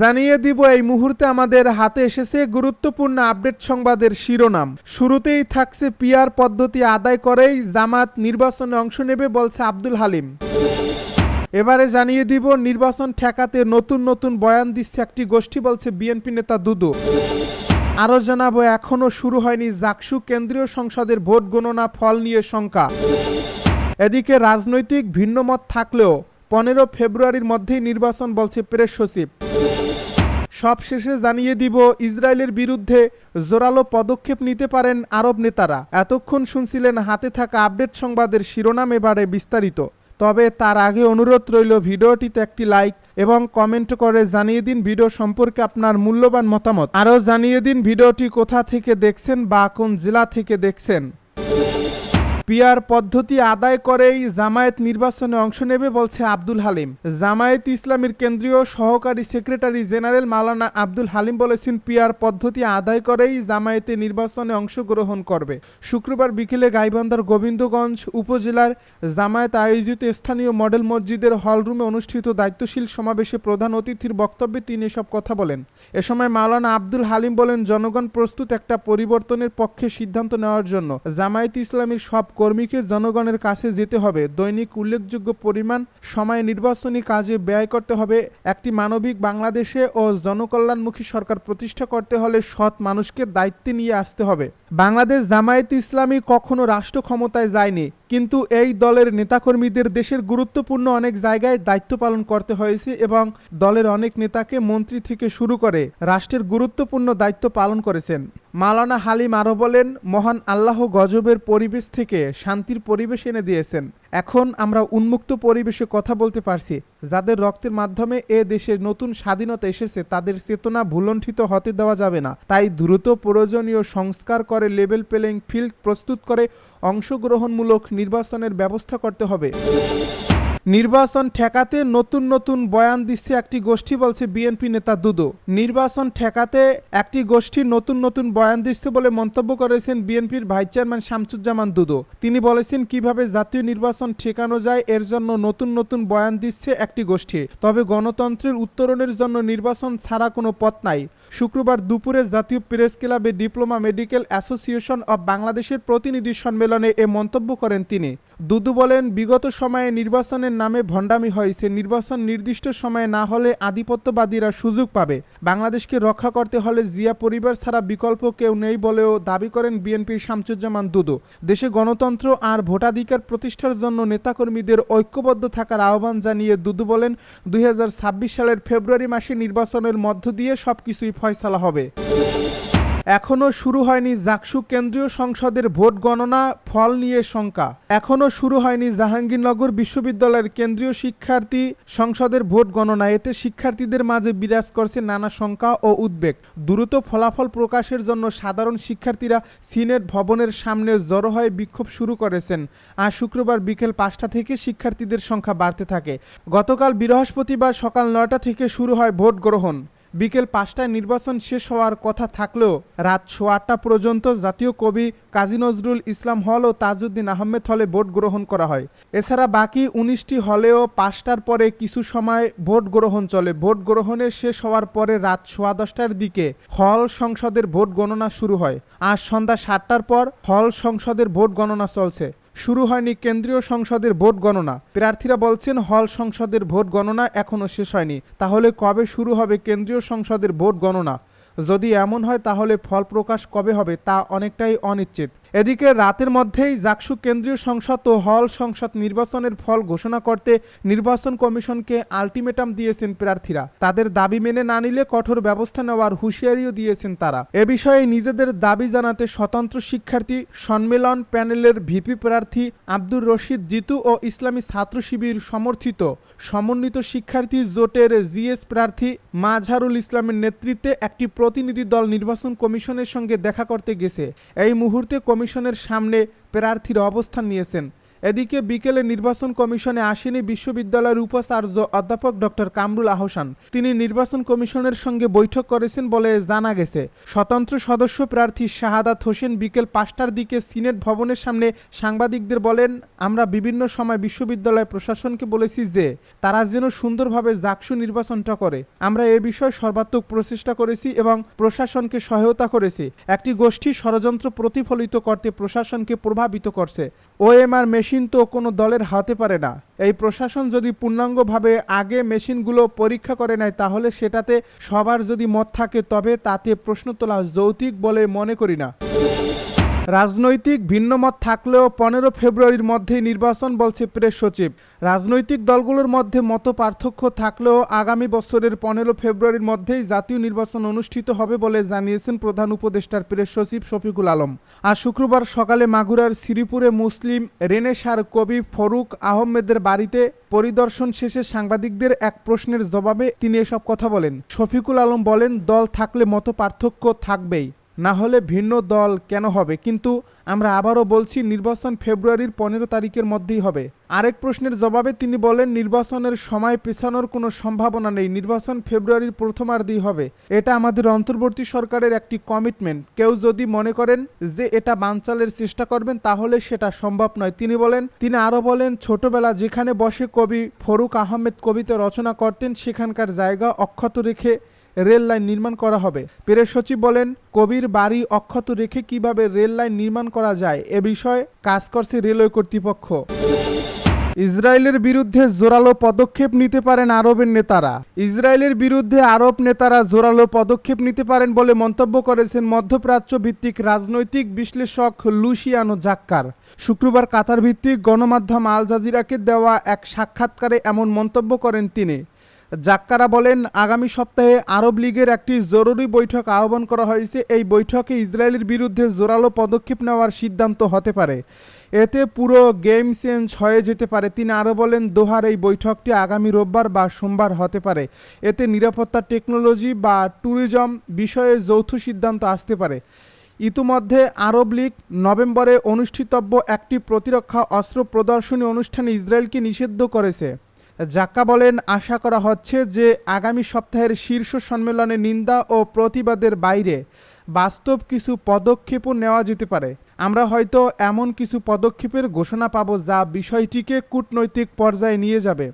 জানিয়ে দিব, এই মুহূর্তে আমাদের হাতে এসেছে গুরুত্বপূর্ণ আপডেট সংবাদের শিরোনাম। শুরুতেই থাকছে পিয়ার পদ্ধতি আদায় করেই জামাত নির্বাচনে অংশ নেবে বলছে আব্দুল হালিম। এবারে জানিয়ে দিব, নির্বাচন ঠেকাতে নতুন নতুন বয়ান দিচ্ছে একটি গোষ্ঠী বলছে বিএনপি নেতা দুদু। আরও জানাব এখনও শুরু হয়নি জাকসু কেন্দ্রীয় সংসদের ভোট গণনা ফল নিয়ে শঙ্কা। এদিকে রাজনৈতিক ভিন্নমত থাকলেও পনেরো ফেব্রুয়ারির মধ্যেই নির্বাচন বলছে প্রেস সচিব। সবশেষে জানিয়ে দিব, ইসরায়েলের বিরুদ্ধে জোরালো পদক্ষেপ নিতে পারেন আরব নেতারা। এতক্ষণ শুনছিলেন হাতে থাকা আপডেট সংবাদের শিরোনাম এবারে বিস্তারিত। তবে তার আগে অনুরোধ রইল ভিডিওটিতে একটি লাইক এবং কমেন্ট করে জানিয়ে দিন ভিডিও সম্পর্কে আপনার মূল্যবান মতামত। আরও জানিয়ে দিন ভিডিওটি কোথা থেকে দেখছেন বা কোন জেলা থেকে দেখছেন। পিয়ার পদ্ধতি আদায় করেই জামায়াত নির্বাচনে অংশ নেবে বলছে আব্দুল হালিম। জামায়াত ইসলামীর কেন্দ্রীয় সহকারী সেক্রেটারি জেনারেল মাওলানা আব্দুল হালিম বলেছেন, পিয়ার পদ্ধতি আদায় করেই জামায়াতে নির্বাচনে অংশগ্রহণ করবে। শুক্রবার বিকেলে গাইবান্ধার গোবিন্দগঞ্জ উপজেলার জামায়াত আয়োজিত স্থানীয় মডেল মসজিদের হলরুমে অনুষ্ঠিত দায়িত্বশীল সমাবেশে প্রধান অতিথির বক্তব্যে তিনি এসব কথা বলেন। এ সময় মাওলানা আব্দুল হালিম বলেন, জনগণ প্রস্তুত একটা পরিবর্তনের পক্ষে সিদ্ধান্ত নেওয়ার জন্য জামায়াত ইসলামীর সব কর্মীকে জনগণের কাছে যেতে হবে। দৈনিক উল্লেখযোগ্য পরিমাণ সময় নির্বাচনী কাজে ব্যয় করতে হবে। একটি মানবিক বাংলাদেশে ও জনকল্যাণমুখী সরকার প্রতিষ্ঠা করতে হলে সৎ মানুষকে দায়িত্বে নিয়ে আসতে হবে। বাংলাদেশ জামায়াত ইসলামী কখনো রাষ্ট্র ক্ষমতায় যায়নি। কিন্তু এই দলের নেতাকর্মীদের দেশের গুরুত্বপূর্ণ অনেক জায়গায় দায়িত্ব পালন করতে হয়েছে এবং দলের অনেক নেতাকে মন্ত্রী থেকে শুরু করে রাষ্ট্রের গুরুত্বপূর্ণ দায়িত্ব পালন করেছেন। মালানা হালিম আরও বলেন, মহান আল্লাহ গজবের পরিবেশ থেকে শান্তির পরিবেশ এনে দিয়েছেন। এখন আমরা উন্মুক্ত পরিবেশে কথা বলতে পারছি, যাদের রক্তের মাধ্যমে এ দেশের নতুন স্বাধীনতা এসেছে, তাদের চেতনা ভুলণ্ঠিত হতে দেওয়া যাবে না। তাই দ্রুত প্রয়োজনীয় সংস্কার করে লেভেল প্লেইং ফিল্ড প্রস্তুত করে অংশগ্রহণমূলক নির্বাচনের ব্যবস্থা করতে হবে। নির্বাচন ঠেকাতে নতুন নতুন বয়ান দিচ্ছে একটি গোষ্ঠী বলছে বিএনপি নেতা দুদু। নির্বাচন ঠেকাতে একটি গোষ্ঠী নতুন নতুন বয়ান দিচ্ছে বলে মন্তব্য করেছেন বিএনপির ভাইস চেয়ারম্যান শামসুজ্জামান দুদু। তিনি বলেছেন, কীভাবে জাতীয় নির্বাচন ঠেকানো যায়, এর জন্য নতুন নতুন বয়ান দিচ্ছে একটি গোষ্ঠী। তবে গণতন্ত্রের উত্তরণের জন্য নির্বাচন ছাড়া কোনো পথ নাই। শুক্রবার দুপুরে জাতীয় প্রেস ক্লাবে ডিপ্লোমা মেডিকেল অ্যাসোসিয়েশন অব বাংলাদেশের প্রতিনিধি সম্মেলনে এ মন্তব্য করেন তিনি। দুদু বলেন, বিগত সময়ে নির্বাচনের নামে ভণ্ডামি হয়েছে নির্বাচন নির্দিষ্ট সময়ে না হলে আধিপত্যবাদীরা সুযোগ পাবে। বাংলাদেশকে রক্ষা করতে হলে জিয়া পরিবার ছাড়া বিকল্প কেউ নেই বলেও দাবি করেন বিএনপির শামসুজ্জামান দুদু। দেশে গণতন্ত্র আর ভোটাধিকার প্রতিষ্ঠার জন্য নেতাকর্মীদের ঐক্যবদ্ধ থাকার আহ্বান জানিয়ে দুদু বলেন, দুই হাজার ছাব্বিশ সালের ফেব্রুয়ারি মাসে নির্বাচনের মধ্য দিয়ে সবকিছুই ফয়সালা হবে। এখনও শুরু হয়নি জাকসু কেন্দ্রীয় সংসদের ভোট গণনা, ফল নিয়ে শঙ্কা। এখনও শুরু হয়নি জাহাঙ্গীরনগর বিশ্ববিদ্যালয়ের কেন্দ্রীয় শিক্ষার্থী সংসদের ভোট গণনা। এতে শিক্ষার্থীদের মাঝে বিরাজ করছে নানা শঙ্কা ও উদ্বেগ। দ্রুত ফলাফল প্রকাশের জন্য সাধারণ শিক্ষার্থীরা সিনেট ভবনের সামনে জড়ো হয়ে বিক্ষোভ শুরু করেছেন। আজ শুক্রবার বিকেল পাঁচটা থেকে শিক্ষার্থীদের সংখ্যা বাড়তে থাকে। গতকাল বৃহস্পতিবার সকাল নয়টা থেকে শুরু হয় ভোট গ্রহণ। বিকেল পাঁচটায় নির্বাচন শেষ হওয়ার কথা থাকলেও রাত সোয়া আটটা পর্যন্ত জাতীয় কবি কাজী নজরুল ইসলাম হল ও তাজউদ্দিন আহমেদ হলে ভোট গ্রহণ করা হয়। এছাড়া বাকি উনিশটি হলেও পাঁচটার পরে কিছু সময় ভোট গ্রহণ চলে। ভোট গ্রহণের শেষ হওয়ার পরে রাত সোয়া দশটার দিকে হল সংসদের ভোট গণনা শুরু হয়। আজ সন্ধ্যা সাতটার পর হল সংসদের ভোট গণনা চলছে। শুরু হয়নি কেন্দ্রীয় সংসদের ভোট গণনা। প্রার্থীরা বলছেন, হল সংসদের ভোট গণনা এখনও শেষ হয়নি। তাহলে কবে শুরু হবে কেন্দ্রীয় সংসদের ভোট গণনা? যদি এমন হয়, তাহলে ফল প্রকাশ কবে হবে তা অনেকটাই অনিশ্চিত। এদিকে রাতের মধ্যেই জাকসু কেন্দ্রীয় সংসদ ও হল সংসদ নির্বাচনের ফল ঘোষণা করতে নির্বাচন কমিশনকে আলটিমেটাম দিয়েছেন প্রার্থীরা। তাদের দাবি মেনে না নিলে কঠোর ব্যবস্থা নেওয়ার হুঁশিয়ারিও দিয়েছেন তারা। এ বিষয়ে নিজেদের দাবি জানাতে স্বতন্ত্র শিক্ষার্থী সম্মেলন প্যানেলের ভিপি প্রার্থী আব্দুর রশিদ জিতু ও ইসলামী ছাত্র শিবির সমর্থিত। সমন্বিত শিক্ষার্থী জোটের জিএস প্রার্থী মাঝহারুল ইসলামের নেতৃত্বে একটি প্রতিনিধি দল নির্বাচন কমিশনের সঙ্গে দেখা করতে গেছে। এই মুহূর্তে কমিশনের সামনে প্রার্থীরা অবস্থান নিয়েছেন। এদিকে বিকেলে নির্বাচন কমিশনে আসেনি বিশ্ববিদ্যালয়ের উপাচার্য অধ্যাপক ডক্টর কামরুল আহসান। তিনি নির্বাচন কমিশনের সঙ্গে বৈঠক করেছেন বলে জানা গেছে। স্বতন্ত্র সদস্য প্রার্থী শাহাদাত হোসেন বিকেল পাঁচটার দিকে সিনেট ভবনের সামনে সাংবাদিকদের বলেন, আমরা বিভিন্ন সময় বিশ্ববিদ্যালয় প্রশাসনকে বলেছি যে, তারা যেন সুন্দরভাবে জাকসু নির্বাচনটা করে। আমরা এ বিষয়ে সর্বাত্মক প্রচেষ্টা করেছি এবং প্রশাসনকে সহায়তা করেছি। একটি গোষ্ঠী ষড়যন্ত্র প্রতিফলিত করতে প্রশাসনকে প্রভাবিত করছে। ও ওএমআর মেশিন তো কোনো দলের হাতে পারে না। এই প্রশাসন যদি পূর্ণাঙ্গভাবে আগে মেশিনগুলো পরীক্ষা করে নেয়, তাহলে সেটাতে সবার যদি মত থাকে, তবে তাতে প্রশ্ন তোলা যৌতিক বলে মনে করি না। রাজনৈতিক ভিন্নমত থাকলেও পনেরো ফেব্রুয়ারির মধ্যেই নির্বাচন বলছে প্রেস সচিব। রাজনৈতিক দলগুলোর মধ্যে মত পার্থক্য থাকলেও আগামী বছরের পনেরো ফেব্রুয়ারির মধ্যেই জাতীয় নির্বাচন অনুষ্ঠিত হবে বলে জানিয়েছেন প্রধান উপদেষ্টার প্রেস সচিব শফিকুল আলম। আজ শুক্রবার সকালে মাগুরার শ্রীপুরে মুসলিম রেনেসার কবি ফরুক আহমেদের বাড়িতে পরিদর্শন শেষে সাংবাদিকদের এক প্রশ্নের জবাবে তিনি এসব কথা বলেন। শফিকুল আলম বলেন, দল থাকলে মত পার্থক্য থাকবেই। না হলে ভিন্ন দল কেন হবে? কিন্তু আমরা আবারও বলছি, নির্বাচন ফেব্রুয়ারির পনেরো তারিখের মধ্যেই হবে। আরেক প্রশ্নের জবাবে তিনি বলেন, নির্বাচনের সময় পেছানোর কোনো সম্ভাবনা নেই। নির্বাচন ফেব্রুয়ারির প্রথমার্ধেই হবে। এটা আমাদের অন্তর্বর্তী সরকারের একটি কমিটমেন্ট। কেউ যদি মনে করেন যে এটা বানচালের চেষ্টা করবেন, তাহলে সেটা সম্ভব নয়। তিনি বলেন, তিনি আরও বলেন, ছোটবেলা যেখানে বসে কবি ফরুক আহমেদ কবিতা রচনা করতেন, সেখানকার জায়গা অক্ষত রেখে রেল লাইন নির্মাণ করা হবে। প্রেস সচিব বলেন, কবির বাড়ি অক্ষত রেখে কীভাবে রেল লাইন নির্মাণ করা যায় এ বিষয়ে কাজ করছে রেলওয়ে কর্তৃপক্ষ। ইসরায়েলের বিরুদ্ধে জোরালো পদক্ষেপ নিতে পারেন আরবের নেতারা। ইসরায়েলের বিরুদ্ধে আরব নেতারা জোরালো পদক্ষেপ নিতে পারেন বলে মন্তব্য করেছেন মধ্যপ্রাচ্য ভিত্তিক রাজনৈতিক বিশ্লেষক লুসিয়ানো জাক্কার। শুক্রবার কাতার ভিত্তিক গণমাধ্যম আল জাজিরাকে দেওয়া এক সাক্ষাৎকারে এমন মন্তব্য করেন তিনি। জাক্কারা বলেন, আগামী সপ্তাহে আরব লীগের একটি জরুরি বৈঠক আহ্বান করা হয়েছে। এই বৈঠকে ইসরায়েলের বিরুদ্ধে জোরালো পদক্ষেপ নেওয়ার সিদ্ধান্ত হতে পারে। এতে পুরো গেম চেঞ্জ হয়ে যেতে পারে। তিনি আরও বলেন, দোহার এই বৈঠকটি আগামী রোববার বা সোমবার হতে পারে। এতে নিরাপত্তা, টেকনোলজি বা ট্যুরিজম বিষয়ে যৌথ সিদ্ধান্ত আসতে পারে। ইতিমধ্যে আরব লীগ নভেম্বরে অনুষ্ঠিতব্য একটি প্রতিরক্ষা অস্ত্র প্রদর্শনী অনুষ্ঠানে ইসরায়েলকে নিষিদ্ধ করেছে। জাক্কা বলেন, আশা করা হচ্ছে যে আগামী সপ্তাহের শীর্ষ সম্মেলনে নিন্দা ও প্রতিবাদের বাইরে বাস্তব কিছু পদক্ষেপও নেওয়া যেতে পারে। আমরা হয়তো এমন কিছু পদক্ষেপের ঘোষণা পাব যা বিষয়টিকে কূটনৈতিক পর্যায়ে নিয়ে যাবে।